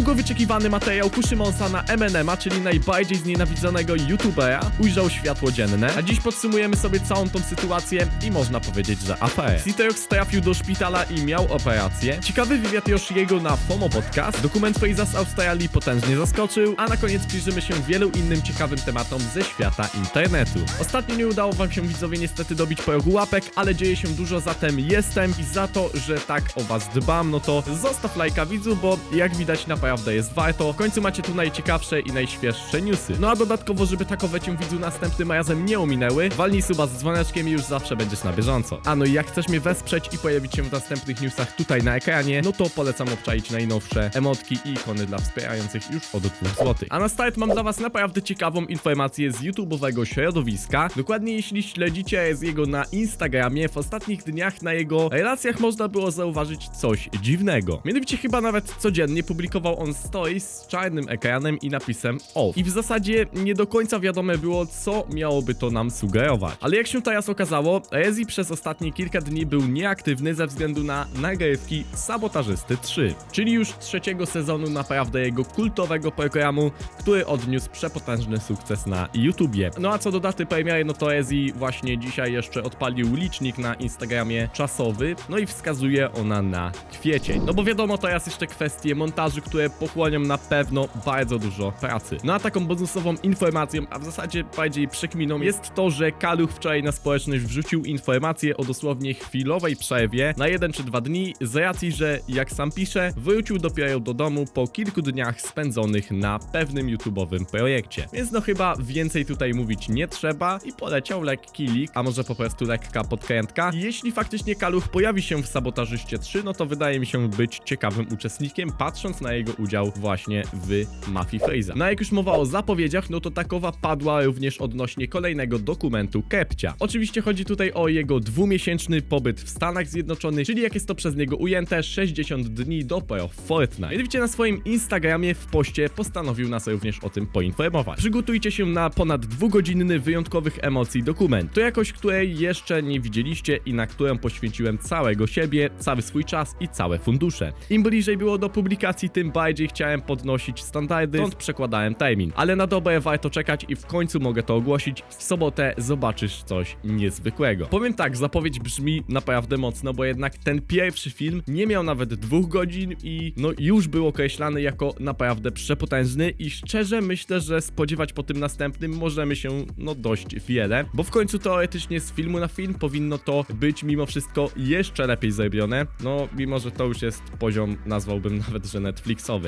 Długo wyczekiwany materiał Kuszymonsa na MNM'a, czyli najbardziej znienawidzonego youtubera, ujrzał światło dzienne, a dziś podsumujemy sobie całą tą sytuację i można powiedzieć, że aferę. Citerox trafił do szpitala i miał operację, ciekawy wywiad Yoshiego na FOMO Podcast, dokument Faza z Australii potężnie zaskoczył, a na koniec przyjrzymy się wielu innym ciekawym tematom ze świata internetu. Ostatnio nie udało wam się widzowie niestety dobić progu łapek, ale dzieje się dużo, zatem jestem i za to, że tak o was dbam, no to zostaw lajka widzu, bo jak widać naprawdę jest warto. W końcu macie tu najciekawsze i najświeższe newsy. No a dodatkowo, żeby takowe cię widzu następnym razem nie ominęły, walnij suba z dzwoneczkiem i już zawsze będziesz na bieżąco. A no i jak chcesz mnie wesprzeć i pojawić się w następnych newsach tutaj na ekranie, no to polecam obczaić najnowsze emotki i ikony dla wspierających już od 2 zł. A na start mam dla was naprawdę ciekawą informację z YouTube'owego środowiska. Dokładnie jeśli śledzicie z jego na Instagramie, w ostatnich dniach na jego relacjach można było zauważyć coś dziwnego. Mianowicie chyba nawet codziennie publikował on stories z czarnym ekranem i napisem off. I w zasadzie nie do końca wiadome było, co miałoby to nam sugerować. Ale jak się teraz okazało, Rezi przez ostatnie kilka dni był nieaktywny ze względu na nagrywki Sabotażysty 3, czyli już trzeciego sezonu naprawdę jego kultowego programu, który odniósł przepotężny sukces na YouTubie. No a co do daty premiery, no to Rezi właśnie dzisiaj jeszcze odpalił licznik na Instagramie czasowy, no i wskazuje ona na kwiecień. No bo wiadomo, teraz jeszcze kwestie montażu, które pochłonią na pewno bardzo dużo pracy. No a taką bonusową informacją, a w zasadzie bardziej przekminą jest to, że Kaluch wczoraj na społeczność wrzucił informację o dosłownie chwilowej przerwie na jeden czy dwa dni z racji, że jak sam pisze, wrócił dopiero do domu po kilku dniach spędzonych na pewnym YouTube'owym projekcie. Więc no chyba więcej tutaj mówić nie trzeba i poleciał lekki lik, a może po prostu lekka podkrętka. Jeśli faktycznie Kaluch pojawi się w Sabotażyście 3, no to wydaje mi się być ciekawym uczestnikiem, patrząc na jego udział właśnie w Mafii Freeza. No jak już mowa o zapowiedziach, no to takowa padła również odnośnie kolejnego dokumentu Kepcia. Oczywiście chodzi tutaj o jego dwumiesięczny pobyt w Stanach Zjednoczonych, czyli jak jest to przez niego ujęte, 60 dni do w Fortnite. Mianowicie na swoim Instagramie w poście postanowił nas również o tym poinformować. Przygotujcie się na ponad dwugodzinny wyjątkowych emocji dokument. To jakość, której jeszcze nie widzieliście i na którą poświęciłem całego siebie, cały swój czas i całe fundusze. Im bliżej było do publikacji, tym bardziej chciałem podnosić standardy, stąd przekładałem termin. Ale na dobre warto czekać i w końcu mogę to ogłosić. W sobotę zobaczysz coś niezwykłego. Powiem tak, zapowiedź brzmi naprawdę mocno, bo jednak ten pierwszy film nie miał nawet dwóch godzin i no już był określany jako naprawdę przepotężny i szczerze myślę, że spodziewać po tym następnym możemy się no dość wiele, bo w końcu teoretycznie z filmu na film powinno to być mimo wszystko jeszcze lepiej zrobione, no mimo, że to już jest poziom, nazwałbym nawet, że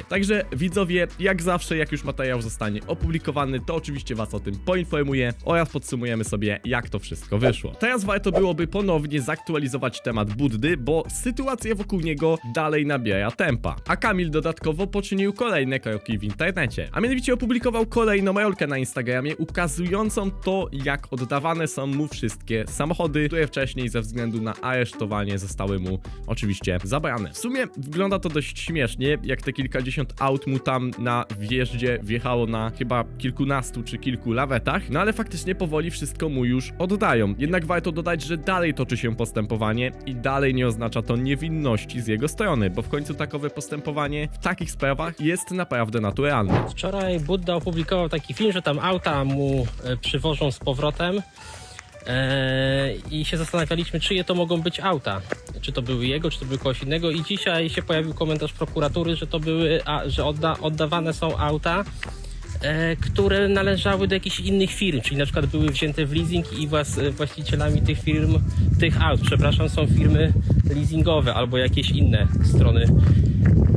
Także widzowie, jak zawsze, jak już materiał zostanie opublikowany, to oczywiście was o tym poinformuję oraz podsumujemy sobie, jak to wszystko wyszło. Teraz warto byłoby ponownie zaktualizować temat Buddy, bo sytuacja wokół niego dalej nabiera tempa. A Kamil dodatkowo poczynił kolejne kroki w internecie. A mianowicie opublikował kolejną rolkę na Instagramie, ukazującą to, jak oddawane są mu wszystkie samochody, które wcześniej ze względu na aresztowanie zostały mu oczywiście zabrane. W sumie wygląda to dość śmiesznie, jak te kilkadziesiąt aut mu tam na wjeździe wjechało na chyba kilkunastu czy kilku lawetach, no ale faktycznie powoli wszystko mu już oddają. Jednak warto dodać, że dalej toczy się postępowanie i dalej nie oznacza to niewinności z jego strony, bo w końcu takowe postępowanie w takich sprawach jest naprawdę naturalne. Wczoraj Budda opublikował taki film, że tam auta mu e, przywożą z powrotem i się zastanawialiśmy, czyje to mogą być auta. Czy to były jego, czy to były kogoś innego. I dzisiaj się pojawił komentarz prokuratury, że to były, a, że odda, oddawane są auta, e, które należały do jakichś innych firm, czyli na przykład były wzięte w leasing i włas, właścicielami tych firm, tych aut, przepraszam, są firmy leasingowe albo jakieś inne strony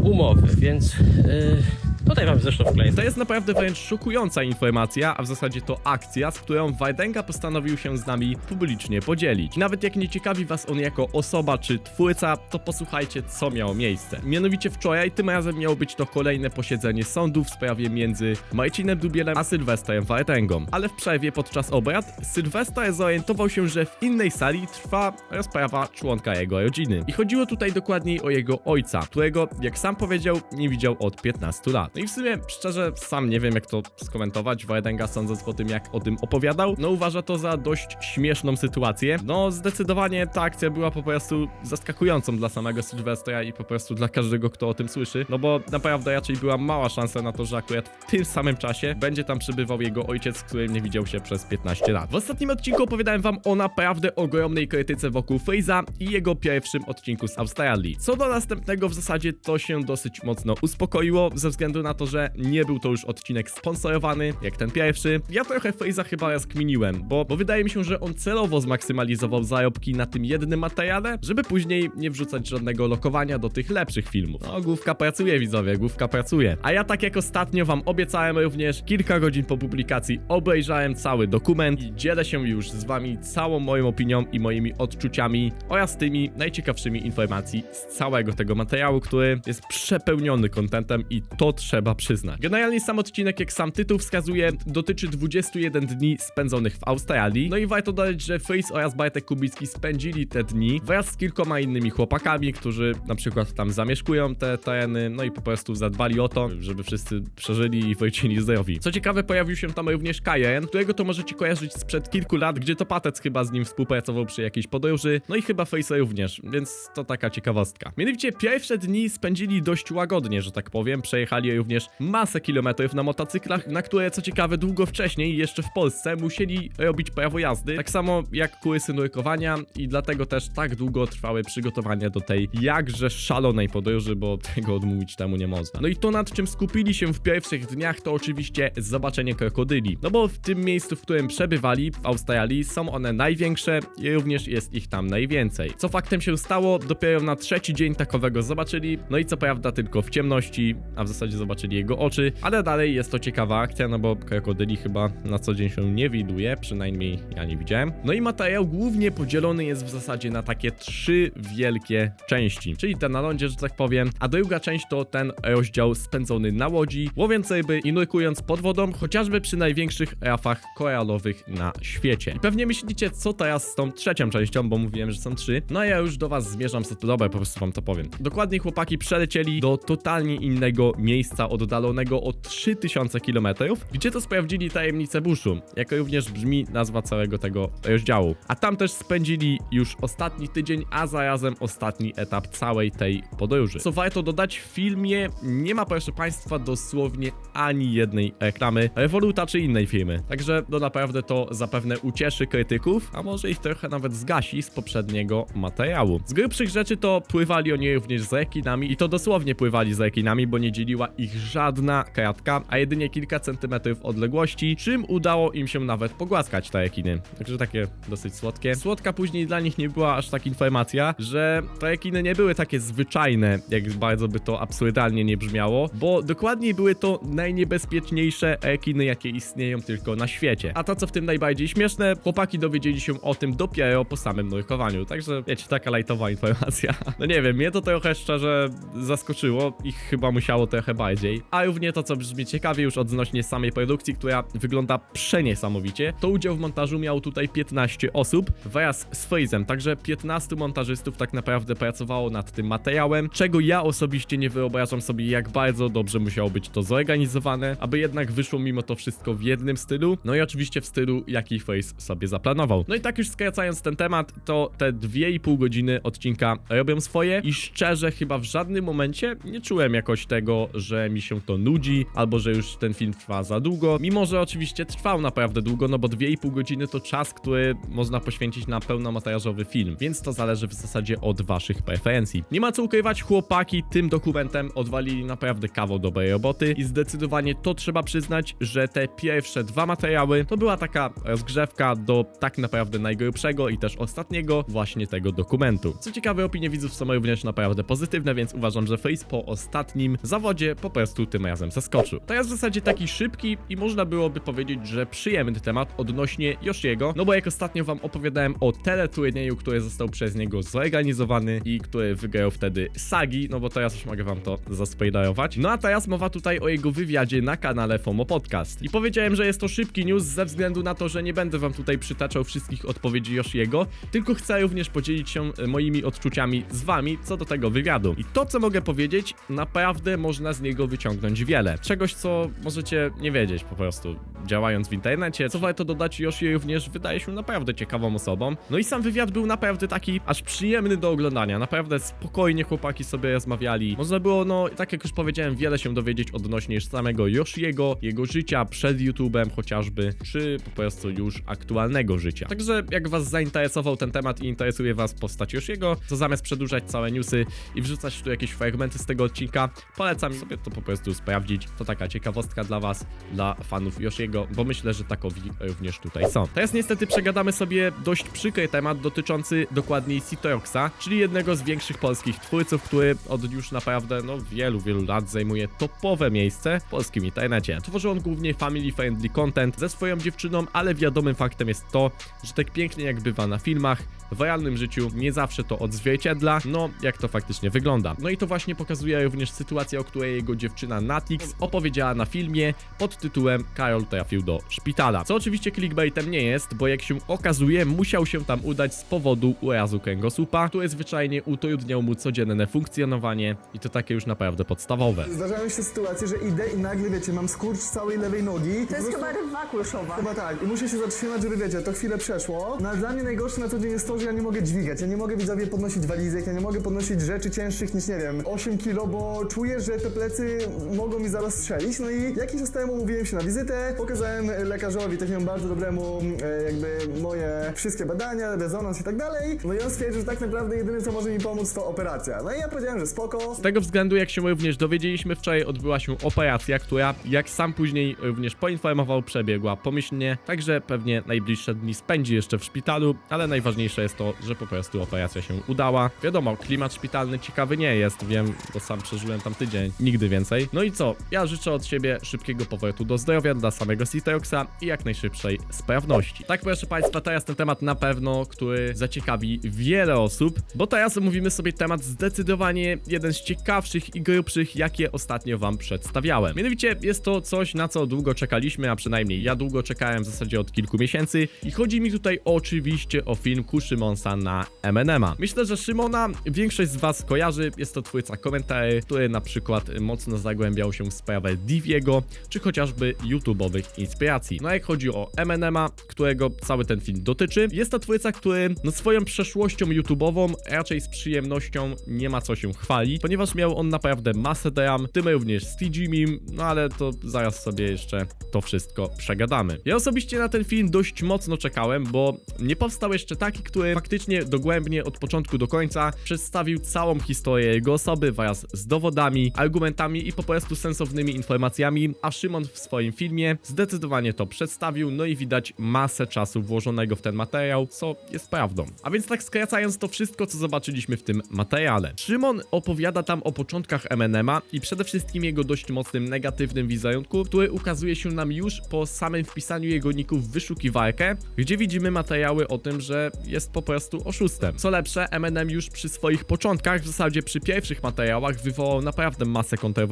umowy, więc e, tutaj wam zresztą wkleję. To jest naprawdę wręcz szokująca informacja, a w zasadzie to akcja, z którą Wajdenga postanowił się z nami publicznie podzielić. Nawet jak nie ciekawi was on jako osoba czy twórca, to posłuchajcie co miało miejsce. Mianowicie wczoraj, tym razem miało być to kolejne posiedzenie sądu w sprawie między Marcinem Dubielem a Sylwestrem Wardęgą. Ale w przerwie podczas obrad Sylwester zorientował się, że w innej sali trwa rozprawa członka jego rodziny. I chodziło tutaj dokładniej o jego ojca, którego, jak sam powiedział, nie widział od 15 lat. No i w sumie, szczerze, sam nie wiem jak to skomentować. Wajdenga sądząc po tym jak o tym opowiadał, no uważa to za dość śmieszną sytuację. No zdecydowanie ta akcja była po prostu zaskakującą dla samego Sylwestra i po prostu dla każdego, kto o tym słyszy. No bo naprawdę raczej była mała szansa na to, że akurat w tym samym czasie będzie tam przybywał jego ojciec, z którym nie widział się przez 15 lat. W ostatnim odcinku opowiadałem wam o naprawdę ogromnej krytyce wokół Freeza i jego pierwszym odcinku z Australii. Co do następnego w zasadzie to się dosyć mocno uspokoiło, ze względu na to, że nie był to już odcinek sponsorowany, jak ten pierwszy. Ja trochę Freeza chyba rozkminiłem, bo, bo wydaje mi się, że on celowo zmaksymalizował zarobki na tym jednym materiale, żeby później nie wrzucać żadnego lokowania do tych lepszych filmów. No, główka pracuje, widzowie, główka pracuje. A ja tak jak ostatnio wam obiecałem również, kilka godzin po publikacji obejrzałem cały dokument i dzielę się już z wami całą moją opinią i moimi odczuciami oraz tymi najciekawszymi informacji z całego tego materiału, który jest przepełniony kontentem i to trzeba przyznać. Generalnie sam odcinek, jak sam tytuł wskazuje, dotyczy 21 dni spędzonych w Australii. No i warto dodać, że Freeze oraz Bartek Kubicki spędzili te dni wraz z kilkoma innymi chłopakami, którzy na przykład tam zamieszkują te tereny, no i po prostu zadbali o to, żeby wszyscy przeżyli i wrócili zdrowi. Co ciekawe, pojawił się tam również Kajen, którego to możecie kojarzyć sprzed kilku lat, gdzie to Patec chyba z nim współpracował przy jakiejś podróży, no i chyba Face również, więc to taka ciekawostka. Mianowicie pierwsze dni spędzili dość łagodnie, że tak powiem, przejechali również masę kilometrów na motocyklach, na które co ciekawe długo wcześniej, jeszcze w Polsce, musieli robić prawo jazdy, tak samo jak kursy nurkowania i dlatego też tak długo trwały przygotowania do tej jakże szalonej podróży, bo tego odmówić temu nie można. No i to nad czym skupili się w pierwszych dniach to oczywiście zobaczenie krokodyli, no bo w tym miejscu, w którym przebywali, w Australii, są one największe i również jest ich tam najwięcej. Co faktem się stało, dopiero na trzeci dzień takowego zobaczyli, no i co prawda tylko w ciemności, a w zasadzie zobaczyli jego oczy, ale dalej jest to ciekawa akcja, no bo krokodyli chyba na co dzień się nie widuje, przynajmniej ja nie widziałem. No i materiał głównie podzielony jest w zasadzie na takie trzy wielkie części, czyli ten na lądzie, że tak powiem, a druga część to ten rozdział spędzony na łodzi, łowiąc ryby i nurkując pod wodą, chociażby przy największych rafach koralowych na świecie. I pewnie myślicie, co teraz z tą trzecią częścią, bo mówiłem, że są trzy. No a ja już do was zmierzam, co to dobre, po prostu wam to powiem. Dokładnie chłopaki przelecieli do totalnie innego miejsca, oddalonego o 3000 km, gdzie to sprawdzili tajemnicę buszu, jak również brzmi nazwa całego tego rozdziału. A tam też spędzili już ostatni tydzień, a zarazem ostatni etap całej tej podróży. Co warto dodać, w filmie nie ma, proszę państwa, dosłownie ani jednej reklamy Revoluta czy innej firmy. Także no naprawdę to zapewne ucieszy krytyków, a może ich trochę nawet zgasi z poprzedniego materiału. Z grubszych rzeczy to pływali oni również z rekinami i to dosłownie pływali z rekinami, bo nie dzieliła ich żadna kratka, a jedynie kilka centymetrów odległości, czym udało im się nawet pogłaskać te rekiny. Także takie dosyć słodkie. Słodka później dla nich nie była aż tak informacja, że te rekiny nie były takie zwyczajne, jak bardzo by to absurdalnie nie brzmiało, bo dokładniej były to najniebezpieczniejsze rekiny, jakie istnieją tylko na świecie. A to, co w tym najbardziej śmieszne, chłopaki dowiedzieli się o tym dopiero po samym nurkowaniu, także wiecie, taka lajtowa informacja. No nie wiem, mnie to trochę szczerze zaskoczyło, ich chyba musiało trochę bardziej. A równie to, co brzmi ciekawie już odnośnie samej produkcji, która wygląda przeniesamowicie, to udział w montażu miało tutaj 15 osób wraz z Freezem, także 15 montażystów tak naprawdę pracowało nad tym materiałem, czego ja osobiście nie wyobrażam sobie, jak bardzo dobrze musiało być to zorganizowane, aby jednak wyszło mimo to wszystko w jednym stylu, no i oczywiście w stylu, jaki Freeze sobie zaplanował. No i tak już skracając ten temat, to te 2,5 godziny odcinka robią swoje i szczerze chyba w żadnym momencie nie czułem jakoś tego, że mi się to nudzi, albo że już ten film trwa za długo, mimo że oczywiście trwał naprawdę długo, no bo 2,5 godziny to czas, który można poświęcić na pełnometrażowy film, więc to zależy w zasadzie od waszych preferencji. Nie ma co ukrywać, chłopaki tym dokumentem odwalili naprawdę kawał dobrej roboty i zdecydowanie to trzeba przyznać, że te pierwsze dwa materiały to była taka rozgrzewka do tak naprawdę najgrubszego i też ostatniego właśnie tego dokumentu. Co ciekawe, opinie widzów są również naprawdę pozytywne, więc uważam, że Face po ostatnim zawodzie po prostu tym razem zaskoczył. To jest w zasadzie taki szybki i można byłoby powiedzieć, że przyjemny temat odnośnie Yoshiego, no bo jak ostatnio wam opowiadałem o teleturnieju, który został przez niego zorganizowany i który wygrał wtedy Sagi, no bo teraz już mogę wam to zaspoilerować. No a teraz mowa tutaj o jego wywiadzie na kanale FOMO Podcast. I powiedziałem, że jest to szybki news ze względu na to, że nie będę wam tutaj przytaczał wszystkich odpowiedzi Yoshiego, tylko chcę również podzielić się moimi odczuciami z wami co do tego wywiadu. I to, co mogę powiedzieć, naprawdę można z niego tego wyciągnąć wiele. Czegoś, co możecie nie wiedzieć po prostu, działając w internecie. Co warto dodać, Yoshi również wydaje się naprawdę ciekawą osobą. No i sam wywiad był naprawdę taki aż przyjemny do oglądania. Naprawdę spokojnie chłopaki sobie rozmawiali. Można było, no, tak jak już powiedziałem, wiele się dowiedzieć odnośnie samego Yoshiego, jego życia przed YouTube'em chociażby, czy po prostu już aktualnego życia. Także jak was zainteresował ten temat i interesuje was postać Yoshiego, to zamiast przedłużać całe newsy i wrzucać tu jakieś fragmenty z tego odcinka, polecam sobie to po prostu sprawdzić. To taka ciekawostka dla was, dla fanów Yoshiego, bo myślę, że takowi również tutaj są. Teraz niestety przegadamy sobie dość przykry temat dotyczący dokładniej Citoroxa, czyli jednego z większych polskich twórców, który od już naprawdę no wielu, wielu lat zajmuje topowe miejsce w polskim internecie. Tworzy on głównie family friendly content ze swoją dziewczyną, ale wiadomym faktem jest to, że tak pięknie jak bywa na filmach, w realnym życiu nie zawsze to odzwierciedla, no jak to faktycznie wygląda. No i to właśnie pokazuje również sytuacja, o której jego dziewczyna Natix opowiedziała na filmie pod tytułem Karol trafił do szpitala. Co oczywiście clickbaitem nie jest, bo jak się okazuje, musiał się tam udać z powodu urazu kręgosłupa, który zwyczajnie utrudniał mu codzienne funkcjonowanie i to takie już naprawdę podstawowe. Zdarzają się sytuacje, że idę i nagle, wiecie, mam skurcz całej lewej nogi. i To jest prostu- chyba rywa kulszowa. Chyba tak. I muszę się zatrzymać, żeby, wiecie, to chwilę przeszło. No ale dla mnie najgorsze na co dzień jest to, że ja nie mogę dźwigać. Ja nie mogę, widzowie, podnosić walizek, ja nie mogę podnosić rzeczy cięższych niż, nie wiem, 8 kilo, bo czuję, że te plecy mogą mi zaraz strzelić. No i jakiś czas temu umówiłem się na wizytę, pokazałem lekarzowi, takiemu bardzo dobremu, e, jakby moje wszystkie badania, rezonans i tak dalej. No i on stwierdził, że tak naprawdę jedyne, co może mi pomóc, to operacja. No i ja powiedziałem, że spoko. Z tego względu, jak się również dowiedzieliśmy, wczoraj odbyła się operacja, która, jak sam później również poinformował, przebiegła pomyślnie, także pewnie najbliższe dni spędzi jeszcze w szpitalu, ale najważniejsze jest to, że po prostu operacja się udała. Wiadomo, klimat szpitalny ciekawy nie jest, wiem, bo sam przeżyłem tam tydzień, nigdy więcej. No i co, ja życzę od siebie szybkiego powrotu do zdrowia dla samego Citroxa i jak najszybszej sprawności. Tak, proszę Państwa, teraz ten temat na pewno, który zaciekawi wiele osób, bo teraz omówimy sobie temat zdecydowanie jeden z ciekawszych i grubszych, jakie ostatnio Wam przedstawiałem. Mianowicie jest to coś, na co długo czekaliśmy, a przynajmniej ja długo czekałem w zasadzie od kilku miesięcy i chodzi mi tutaj oczywiście o film Kuszymonsa na M&M'a. Myślę, że Szymona większość z Was kojarzy, jest to twórca komentarzy, który na przykład mocno zagłębiał się w sprawę Diviego, czy chociażby YouTube'owych inspiracji. No jak chodzi o M&M'a, którego cały ten film dotyczy, jest to twórca, który no swoją przeszłością YouTube'ową raczej z przyjemnością nie ma co się chwalić, ponieważ miał on naprawdę masę dram, tym również z TGMim, no ale to zaraz sobie jeszcze to wszystko przegadamy. Ja osobiście na ten film dość mocno czekałem, bo nie powstał jeszcze taki, który faktycznie dogłębnie od początku do końca przedstawił całą historię jego osoby wraz z dowodami, argumentami i po prostu sensownymi informacjami, a Szymon w swoim filmie zdecydowanie to przedstawił, no i widać masę czasu włożonego w ten materiał, co jest prawdą. A więc tak skracając to wszystko, co zobaczyliśmy w tym materiale. Szymon opowiada tam o początkach M&M'a i przede wszystkim jego dość mocnym negatywnym wizerunku, który ukazuje się nam już po samym wpisaniu jego niku w wyszukiwarkę, gdzie widzimy materiały o tym, że jest po prostu oszustem. Co lepsze, M&M już przy swoich początkach, w zasadzie przy pierwszych materiałach wywołał naprawdę masę kontrowersji,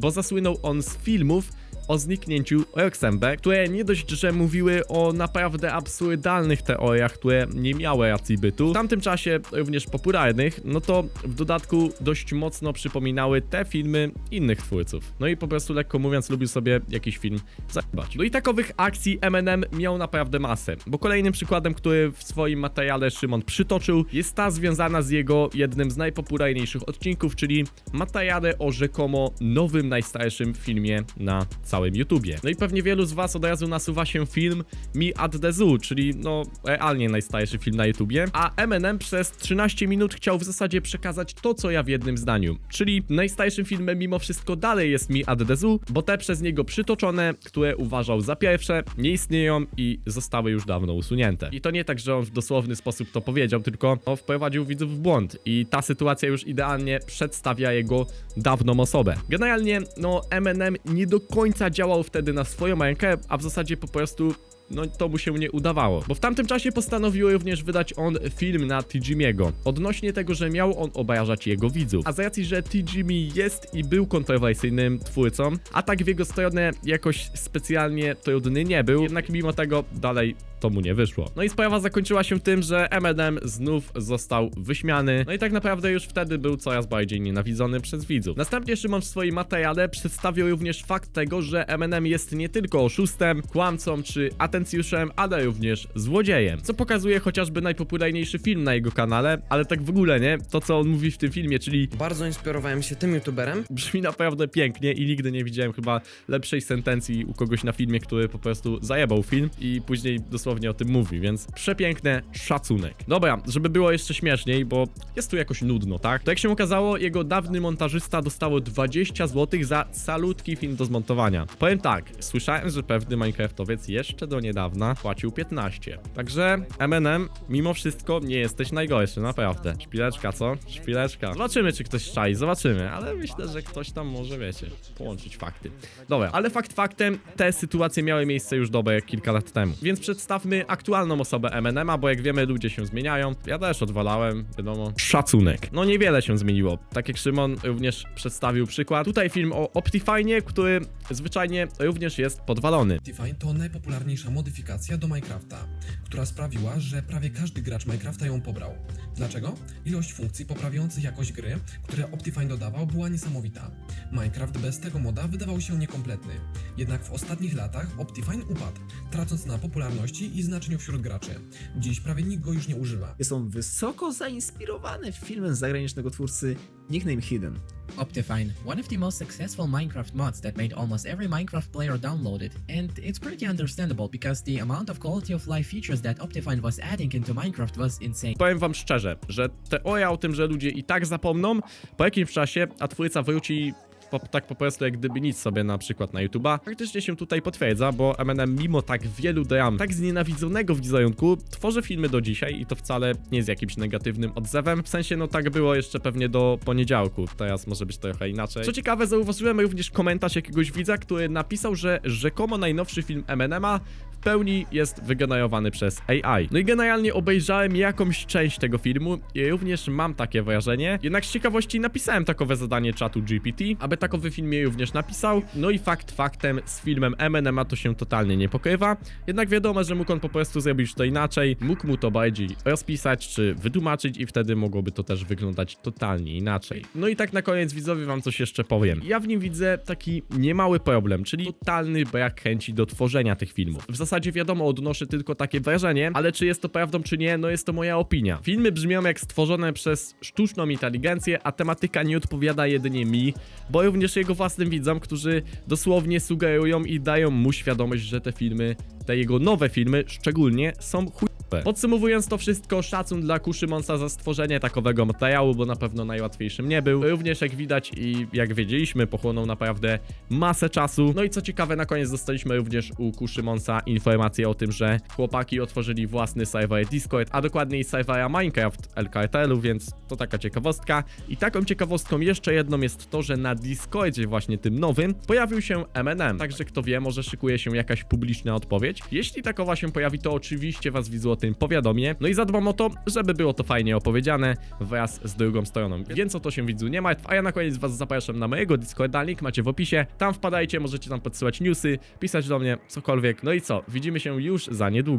bo zasłynął on z filmów, o zniknięciu Roxembe, które nie dość, że mówiły o naprawdę absurdalnych teoriach, które nie miały racji bytu, w tamtym czasie również popularnych, no to w dodatku dość mocno przypominały te filmy innych twórców. No i po prostu lekko mówiąc lubił sobie jakiś film zajebać. No i takowych akcji M&M miał naprawdę masę, bo kolejnym przykładem, który w swoim materiale Szymon przytoczył, jest ta związana z jego jednym z najpopularniejszych odcinków, czyli materiale o rzekomo nowym, najstarszym filmie na całym YouTubie. No i pewnie wielu z was od razu nasuwa się film Me at the Zoo, czyli no realnie najstarszy film na YouTubie, a Eminem przez 13 minut chciał w zasadzie przekazać to, co ja w jednym zdaniu, czyli najstarszym filmem mimo wszystko dalej jest Me at the Zoo, bo te przez niego przytoczone, które uważał za pierwsze, nie istnieją i zostały już dawno usunięte. I to nie tak, że on w dosłowny sposób to powiedział, tylko no, wprowadził widzów w błąd i ta sytuacja już idealnie przedstawia jego dawną osobę. Generalnie, no Eminem nie do końca działał wtedy na swoją rękę, a w zasadzie po prostu no to mu się nie udawało. Bo w tamtym czasie postanowił również wydać on film na Tijimiego, odnośnie tego, że miał on obrażać jego widzów. A z racji, że Tijimi jest i był kontrowersyjnym twórcą, atak w jego stronę jakoś specjalnie trudny nie był, jednak mimo tego dalej to mu nie wyszło. No i sprawa zakończyła się tym, że Eminem znów został wyśmiany, no i tak naprawdę już wtedy był coraz bardziej nienawidzony przez widzów. Następnie Szymon w swoim materiale przedstawił również fakt tego, że Eminem jest nie tylko oszustem, kłamcą czy atencjuszem, ale również złodziejem. Co pokazuje chociażby najpopularniejszy film na jego kanale, ale tak w ogóle nie, to co on mówi w tym filmie, czyli Bardzo inspirowałem się tym youtuberem. brzmi naprawdę pięknie i nigdy nie widziałem chyba lepszej sentencji u kogoś na filmie, który po prostu zajebał film i później dosłownie o tym mówi, więc przepiękne, szacunek. Dobra, żeby było jeszcze śmieszniej, bo jest tu jakoś nudno, tak? To jak się okazało, jego dawny montażysta dostało 20 zł za salutki film do zmontowania. Powiem tak, słyszałem, że pewny Minecraftowiec jeszcze do niedawna płacił 15. Także MNM, mimo wszystko nie jesteś najgorszy, naprawdę. Szpileczka, co? Szpileczka. Zobaczymy, czy ktoś czai, zobaczymy, ale myślę, że ktoś tam może, wiecie, połączyć fakty. Dobra, ale fakt faktem, te sytuacje miały miejsce już dobre kilka lat temu. Więc przedstawmy aktualną osobę MNM-a, bo jak wiemy, ludzie się zmieniają. Ja też odwalałem, wiadomo. Szacunek. No niewiele się zmieniło. Tak jak Szymon również przedstawił przykład. Tutaj film o Optifine, który zwyczajnie również jest podwalony. Optifine to najpopularniejsza modyfikacja do Minecrafta, która sprawiła, że prawie każdy gracz Minecrafta ją pobrał. Dlaczego? Ilość funkcji poprawiających jakość gry, które Optifine dodawał, była niesamowita. Minecraft bez tego moda wydawał się niekompletny. Jednak w ostatnich latach Optifine upadł, tracąc na popularności i znaczeniu wśród graczy. Dziś prawie nikt go już nie używa. Jest on wysoko zainspirowany filmem zagranicznego twórcy Nickname Hidden. Optifine, one of the most successful Minecraft mods that made almost every Minecraft player download it, and it's pretty understandable because the amount of quality of life features that Optifine was adding into Minecraft was insane. Powiem wam szczerze, że teoria o tym, że ludzie i tak zapomną, po jakimś czasie, a twórca wróci po, tak po prostu jak gdyby nic sobie na przykład na YouTube'a, faktycznie się tutaj potwierdza, bo Eminem mimo tak wielu dram, tak znienawidzonego wizerunku, tworzy filmy do dzisiaj i to wcale nie z jakimś negatywnym odzewem, w sensie no tak było jeszcze pewnie do poniedziałku, teraz może być trochę inaczej. Co ciekawe, zauważyłem również komentarz jakiegoś widza, który napisał, że rzekomo najnowszy film Eminema w pełni jest wygenerowany przez AI. No i generalnie obejrzałem jakąś część tego filmu i również mam takie wrażenie. Jednak z ciekawości napisałem takowe zadanie czatu GPT, aby takowy film mi również napisał. No i fakt faktem z filmem Eminema to się totalnie nie pokrywa. Jednak wiadomo, że mógł on po prostu zrobić to inaczej, mógł mu to bardziej rozpisać czy wytłumaczyć i wtedy mogłoby to też wyglądać totalnie inaczej. No i tak na koniec widzowie wam coś jeszcze powiem. Ja w nim widzę taki niemały problem, czyli totalny brak chęci do tworzenia tych filmów. W zasadzie wiadomo, odnoszę tylko takie wrażenie, ale czy jest to prawdą czy nie, no jest to moja opinia. Filmy brzmią jak stworzone przez sztuczną inteligencję, a tematyka nie odpowiada jedynie mi, bo również jego własnym widzom, którzy dosłownie sugerują i dają mu świadomość, że te filmy, te jego nowe filmy szczególnie są chuj Podsumowując to wszystko, szacun dla Kuszymonsa za stworzenie takowego materiału, bo na pewno najłatwiejszym nie był. Również jak widać i jak wiedzieliśmy, pochłonął naprawdę masę czasu. No i co ciekawe, na koniec dostaliśmy również u Kuszymonsa informację o tym, że chłopaki otworzyli własny serwer Discord, a dokładniej serwera Minecraft Cartelu, więc to taka ciekawostka. I taką ciekawostką jeszcze jedną jest to, że na Discordzie właśnie tym nowym pojawił się MNM, także kto wie, może szykuje się jakaś publiczna odpowiedź. Jeśli takowa się pojawi, to oczywiście was widzu o tym powiadomię. No i zadbam o to, żeby było to fajnie opowiedziane wraz z drugą stroną. Więc o to się widzu nie martw, a ja na koniec was zapraszam na mojego Discorda, link macie w opisie. Tam wpadajcie, możecie tam podsyłać newsy, pisać do mnie, cokolwiek. No i co, widzimy się już za niedługo.